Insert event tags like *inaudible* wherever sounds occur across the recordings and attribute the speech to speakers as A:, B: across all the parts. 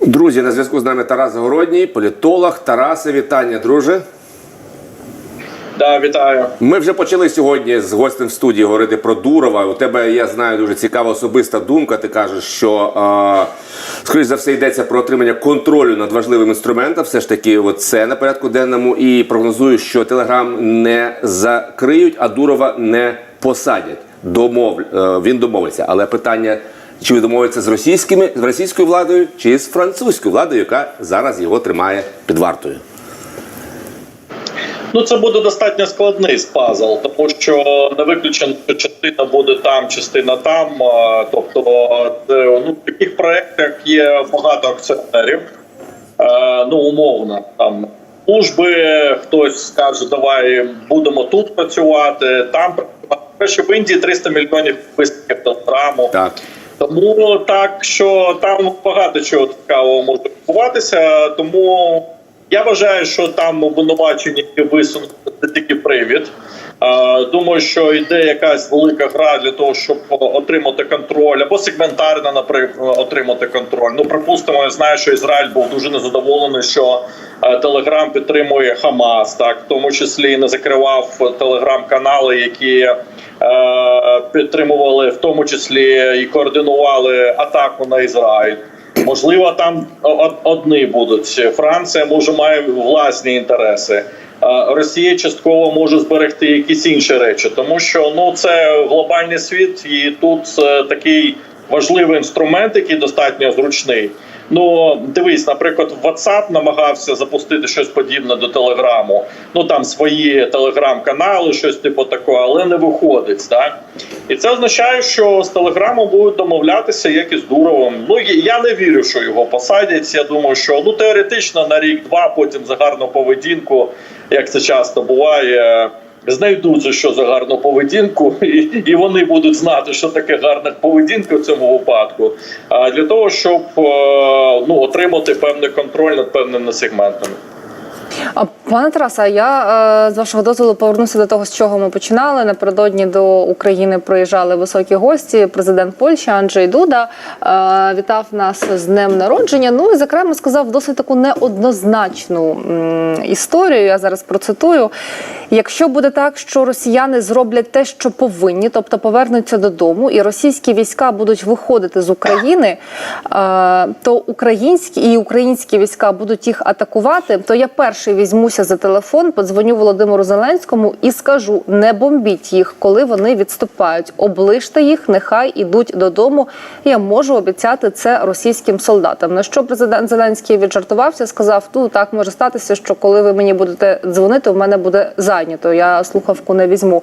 A: Друзі, на зв'язку з нами Тарас Городній, політолог. Тарасе, вітання, друже.
B: Да, вітаю.
A: Ми вже почали сьогодні з гостем в студії говорити про Дурова. У тебе я знаю дуже цікава особиста думка. Ти кажеш, що е, скоріш за все йдеться про отримання контролю над важливим інструментом. Все ж таки, от це на порядку денному. І прогнозую, що Телеграм не закриють, а Дурова не посадять. Домов... е, він домовиться. Але питання. Чи він домовиться з російськими з російською владою, чи з французькою владою, яка зараз його тримає під вартою?
B: Ну це буде достатньо складний пазл, тому що не виключено, що частина буде там, частина там. Тобто, ну в таких проєктах є багато акціонерів. Е, Ну умовно там. Служби хтось скаже, давай будемо тут працювати, там працювати. Перше в Індії 300 мільйонів підписників телеграму.
A: Так.
B: Тому так, що там багато чого цікавого може відбуватися. Тому я вважаю, що там обвинувачення висунути це тільки привід. Думаю, що йде якась велика гра для того, щоб отримати контроль, або сегментарно, наприклад, отримати контроль. Ну, припустимо, я знаю, що Ізраїль був дуже незадоволений, що е, Телеграм підтримує Хамас, так в тому числі не закривав телеграм-канали, які е, підтримували в тому числі і координували атаку на Ізраїль. Можливо, там одні будуть. Франція може має власні інтереси. А Росія частково може зберегти якісь інші речі, тому що ну це глобальний світ, і тут е, такий важливий інструмент, який достатньо зручний. Ну дивись, наприклад, WhatsApp намагався запустити щось подібне до Телеграму. Ну там свої телеграм-канали, щось типу такого, але не виходить. Так? І це означає, що з Телеграмом будуть домовлятися, як і з Дуровим. Ну я не вірю, що його посадять. Я думаю, що ну теоретично на рік-два, потім за гарну поведінку, як це часто буває. Знайдуть що за гарну поведінку, і, і вони будуть знати, що таке гарна поведінка в цьому випадку. А для того, щоб е, ну отримати певний контроль над певними сегментами.
C: Пане Тарасе, я е, з вашого дозволу повернуся до того, з чого ми починали. Напередодні до України приїжджали високі гості. Президент Польщі Анджей Дуда е, вітав нас з днем народження. Ну і зокрема сказав досить таку неоднозначну історію. Я зараз процитую. Якщо буде так, що росіяни зроблять те, що повинні, тобто повернуться додому, і російські війська будуть виходити з України, е, то українські і українські війська будуть їх атакувати, то я перший візьмуся за телефон, подзвоню Володимиру Зеленському і скажу: не бомбіть їх, коли вони відступають. Оближте їх, нехай ідуть додому. Я можу обіцяти це російським солдатам. На що президент Зеленський віджартувався, сказав: ну так може статися, що коли ви мені будете дзвонити, у мене буде зайнято. Я слухавку не візьму.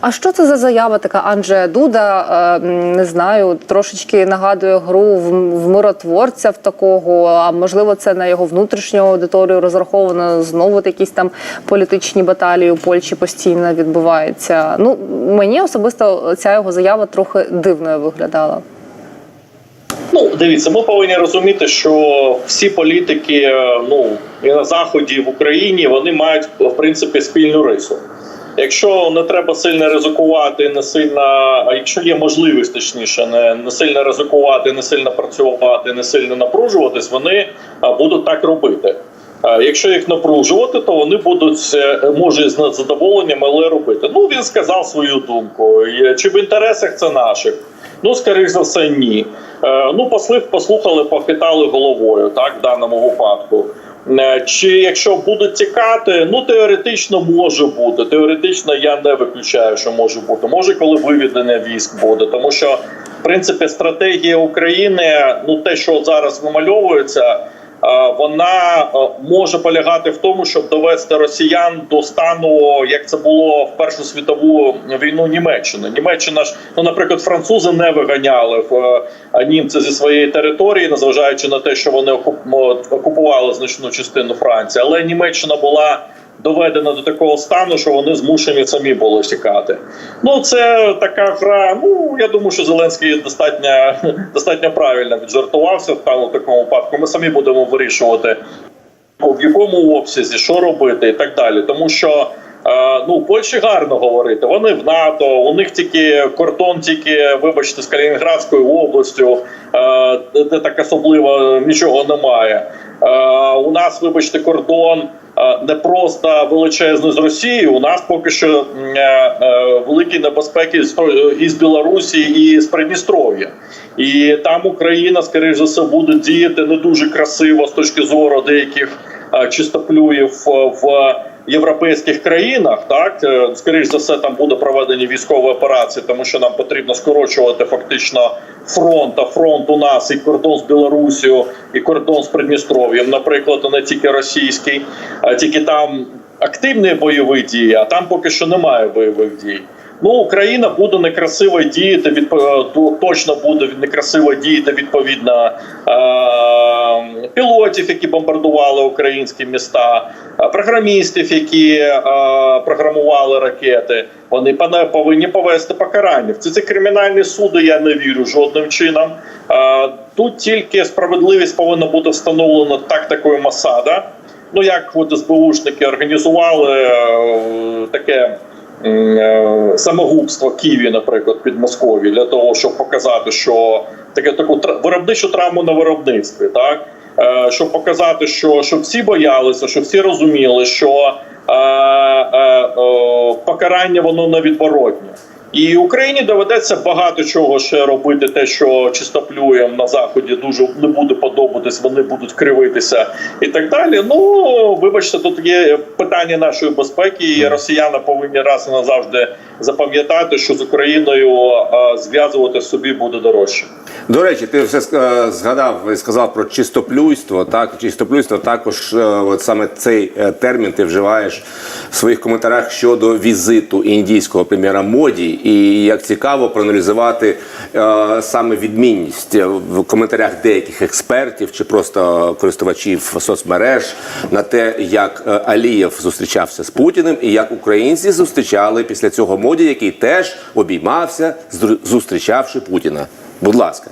C: А що це за заява така Анджея Дуда? Е, не знаю, трошечки нагадує гру в миротворця в такого. А можливо, це на його внутрішню аудиторію розраховано. Знову якісь там політичні баталії у Польщі постійно відбуваються. Ну мені особисто ця його заява трохи дивною виглядала.
B: Ну, дивіться, ми повинні розуміти, що всі політики, е, ну і на заході, і в Україні, вони мають в принципі спільну рису. Якщо не треба сильно ризикувати, не сильно, якщо є можливість, точніше, не, не сильно ризикувати, не сильно працювати, не сильно напружуватись, вони будуть так робити. Якщо їх напружувати, то вони будуть може з задоволенням, але робити. Ну він сказав свою думку. Чи в інтересах це наших? Ну, скоріш за все, ні. Е, ну, посли послухали, похитали головою, так, в даному випадку. Е, Чи якщо будуть тікати, ну теоретично може бути. Теоретично я не виключаю, що може бути. Може, коли виведення військ буде, тому що в принципі стратегія України, ну те, що зараз вимальовується. Вона може полягати в тому, щоб довести росіян до стану, як це було в Першу світову війну Німеччини. Німеччина ж, ну, наприклад, французи не виганяли в е, німці зі своєї території, незважаючи на те, що вони окуп- окупували значну частину Франції, але Німеччина була доведена до такого стану, що вони змушені самі були тікати. Ну це така гра. Ну я думаю, що Зеленський достатньо *laughs* достатньо правильно віджартувався в тому такому випадку. Ми самі будемо вирішувати в якому обсязі, що робити, і так далі. Тому що Е, ну, Польщі гарно говорити. Вони в НАТО, у них тільки кордон, тільки, вибачте, з Калінінградською областю, е, де, так особливо нічого немає. Е, у нас, вибачте, кордон не просто величезне з Росії. У нас поки що е, е, великі небезпеки з із Білорусі і з Придністров'я. І там Україна, скоріш за все, буде діяти не дуже красиво з точки зору деяких е, чистоплюїв е, в європейських країнах. Так Е, скоріш за все, там буде проведені військові операції, тому що нам потрібно скорочувати фактично фронт. А фронт у нас і кордон з Білорусією, і кордон з Придністров'ям, наприклад, а не тільки російський, а тільки там активні бойові дії, а там поки що немає бойових дій. Ну, Україна буде некрасиво діяти, відпо- е, точно буде некрасиво діяти відповідно е- пілотів, які бомбардували українські міста, е, програмістів, які е- програмували ракети. Вони повинні повести покарання. В ці, кримінальні суди я не вірю жодним чином. Е- тут тільки справедливість повинна бути встановлена тактикою Масада. Ну як от СБУшники організували е- таке самогубство в Києві, наприклад, під Москові, для того, щоб показати, що таке таку виробничу травму на виробництві, так Е, щоб показати, що, що всі боялися, що всі розуміли, що е, е, е, покарання воно невідворотне. І Україні доведеться багато чого ще робити. Те, що чистоплюєм на заході дуже не буде подобатись, вони будуть кривитися і так далі. Ну вибачте, тут є питання нашої безпеки, і росіяни повинні раз і назавжди запам'ятати, що з Україною зв'язувати собі буде дорожче.
A: До речі, ти все е, згадав сказав про чистоплюйство. Так, чистоплюйство також, е, от саме цей е, термін ти вживаєш в своїх коментарях щодо візиту індійського прем'єра Моді. І як цікаво проаналізувати е, саме відмінність в коментарях деяких експертів чи просто користувачів соцмереж на те, як е, Алієв зустрічався з Путіним, і як українці зустрічали після цього моді, який теж обіймався, зустрічавши Путіна. Будь ласка.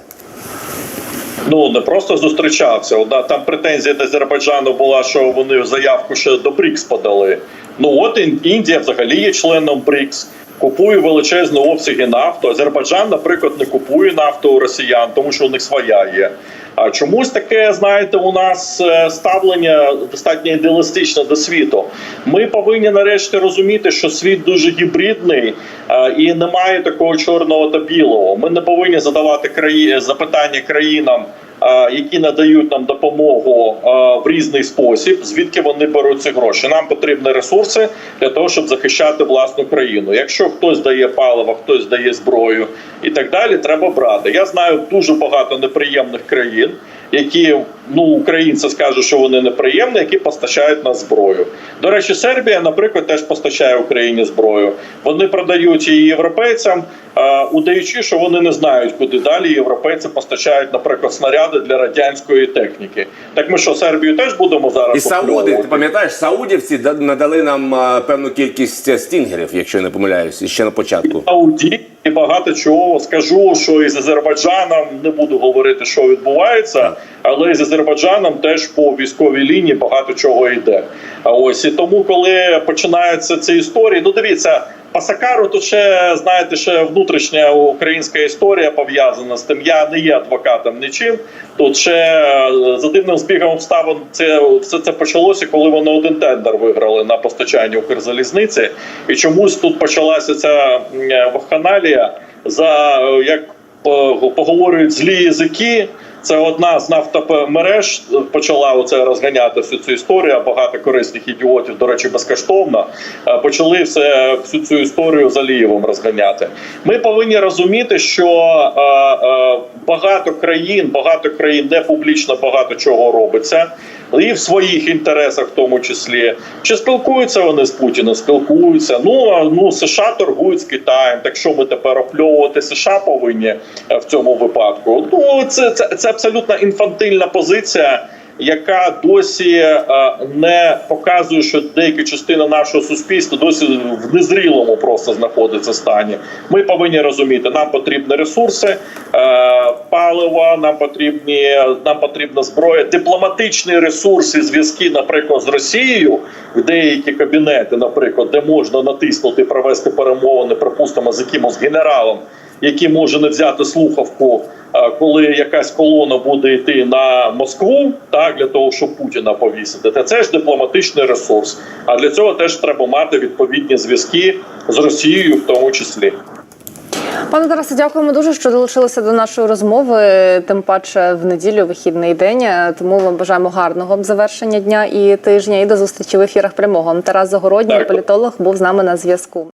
B: Ну не просто зустрічався. Одна там претензія до Азербайджану була, що вони заявку ще до БРІКС подали. Ну от Індія взагалі є членом БРІКС. Купує величезні обсяги нафту. Азербайджан, наприклад, не купує нафту у росіян, тому що у них своя є. А чомусь таке, знаєте, у нас е, ставлення достатньо ідеалістичне до світу. Ми повинні нарешті розуміти, що світ дуже гібридний е, і немає такого чорного та білого. Ми не повинні задавати краї... запитання країнам, які надають нам допомогу в різний спосіб, звідки вони беруть ці гроші. Нам потрібні ресурси для того, щоб захищати власну країну. Якщо хтось дає паливо, хтось дає зброю і так далі, треба брати. Я знаю дуже багато неприємних країн. Які ну українці скажуть, що вони неприємні, які постачають нас зброю. До речі, Сербія, наприклад, теж постачає Україні зброю. Вони продають її європейцям, удаючи, що вони не знають, куди далі європейці постачають, наприклад, снаряди для радянської техніки. Так ми що Сербію теж будемо зараз
A: І Сауди, ти пам'ятаєш, саудівці да- надали нам певну кількість е, стінгерів, якщо я не помиляюсь, ще на початку.
B: Сауді і багато чого скажу, що із Азербайджаном не буду говорити, що відбувається, але із Азербайджаном теж по військовій лінії багато чого йде. А ось і тому, коли починаються ці історії, ну дивіться. По Сакару тут ще знаєте, ще внутрішня українська історія пов'язана з тим. Я не є адвокатом нічим. Тут ще е, за дивним збігом обставин це все це почалося, коли вони один тендер виграли на постачання Укрзалізниці, і чомусь тут почалася ця е, вакханалія за е, як поговорюють злі язики. Це одна з нафтомереж почала оце розганяти всю цю історію. Багато корисних ідіотів, до речі, безкоштовно е, почали все всю цю історію за Лієвом розганяти. Ми повинні розуміти, що е, е, багато країн, багато країн не публічно багато чого робиться. І в своїх інтересах, в тому числі, чи спілкуються вони з Путіним? Спілкуються. Ну а ну США торгують з Китаєм. Так що ми тепер опльовувати США повинні е, в цьому випадку? Ну це, це, це абсолютно інфантильна позиція. Яка досі е, не показує, що деяка частина нашого суспільства досі в незрілому просто знаходиться стані. Ми повинні розуміти, нам потрібні ресурси, е, паливо, нам потрібні нам потрібна зброя, дипломатичні ресурси, зв'язки, наприклад, з Росією в деякі кабінети, наприклад, де можна натиснути, провести перемовини, припустимо, з якимось генералом, який може не взяти слухавку, е, коли якась колона буде йти на Москву, так для того, щоб Путіна повісити. Та це ж дипломатичний ресурс. А для цього теж треба мати відповідні зв'язки з Росією, в тому числі.
C: Пане Тарасе, дякуємо дуже, що долучилися до нашої розмови. Тим паче в неділю вихідний день. Тому вам бажаємо гарного завершення дня і тижня. І до зустрічі в ефірах прямого. Тарас Загородній, політолог, був з нами на зв'язку.